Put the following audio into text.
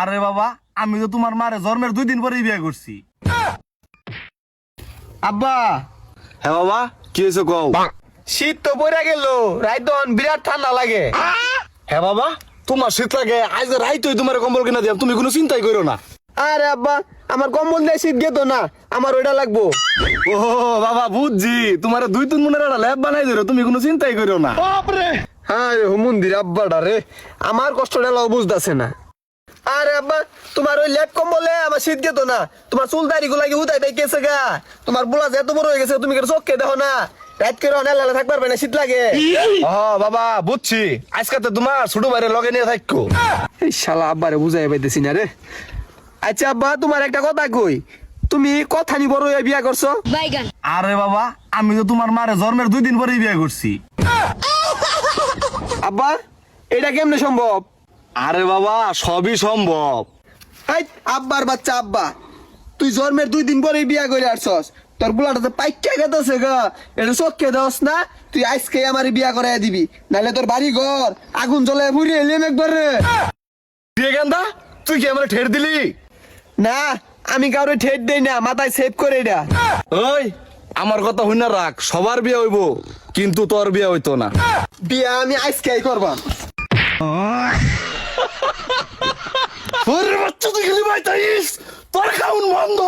আরে বাবা আমি তো তোমার মারে জন্মের দুই দিন পরেই বিয়ে করছি। আব্বা। হ্যাঁ বাবা কি হয়েছে কও? শীত তো পড়ে গেল রাইত তখন বিরাট ঠান্ডা লাগে। হ্যাঁ বাবা তোমার শীত লাগে আজ রাইতই তোমার কম্বল কিনা দিলাম তুমি কোনো চিন্তাই করো না। আরে আব্বা আমার কম্বল দিয়ে শীত গেত না আমার ওইটা লাগবো। ও বাবা বুঝছি তোমার দুই তিন মনের একটা ল্যাব বানাই দিল তুমি কোনো চিন্তাই করো না। হ্যাঁ রে হুমুন্দির আব্বাটা রে আমার কষ্টটা লাও বুঝতেছে না। আরে আব্বা তোমার ওই লেপ কম্বলে আমার শীত গেত না। তোমার চুল দাড়ি গুলা কি উদাই পাই গেছে গা? তোমার বুলা যে এত বড় হয়ে গেছে তুমি কেন চোখকে দেখো না? রাত করে অনেক লালে থাকবার পারবে না শীত লাগে। ও বাবা বুঝছি। আজকে তো তোমার ছোট বাইরে লগে নিয়ে থাকো। এই শালা আব্বারে বুঝাই পাইতেছি না রে। আচ্ছা আব্বা তোমার একটা কথা কই। তুমি কথা নি বড় হয়ে বিয়া করছ? আরে বাবা আমি তো তোমার মারে জন্মের দুই দিন পরেই বিয়ে করছি। আব্বা এটা কেমনে সম্ভব? আরে বাবা সবই সম্ভব। এই আব্বার বাচ্চা আব্বা তুই জন্মের দুই দিন পরে বিয়া করে আসছস। তোর বুলাটা তো পাইকা গেতেছে গা। এটা চোখকে দোস না তুই আজকে আমার বিয়া করাই দিবি। নাহলে তোর বাড়ি ঘর আগুন জ্বলে পুড়িয়ে এলিম একবার। রে গেন্দা তুই কি আমার ঠের দিলি? না আমি কাউরে ঠেট দেই না মাথায় সেভ করে এটা ওই আমার কথা হইনা রাখ সবার বিয়ে হইব কিন্তু তোর বিয়ে হইতো না। বিয়া আমি আজকেই করবাম। ওরে বাচ্চা তুই ভাই তাইস তোর খাউন বন্ধ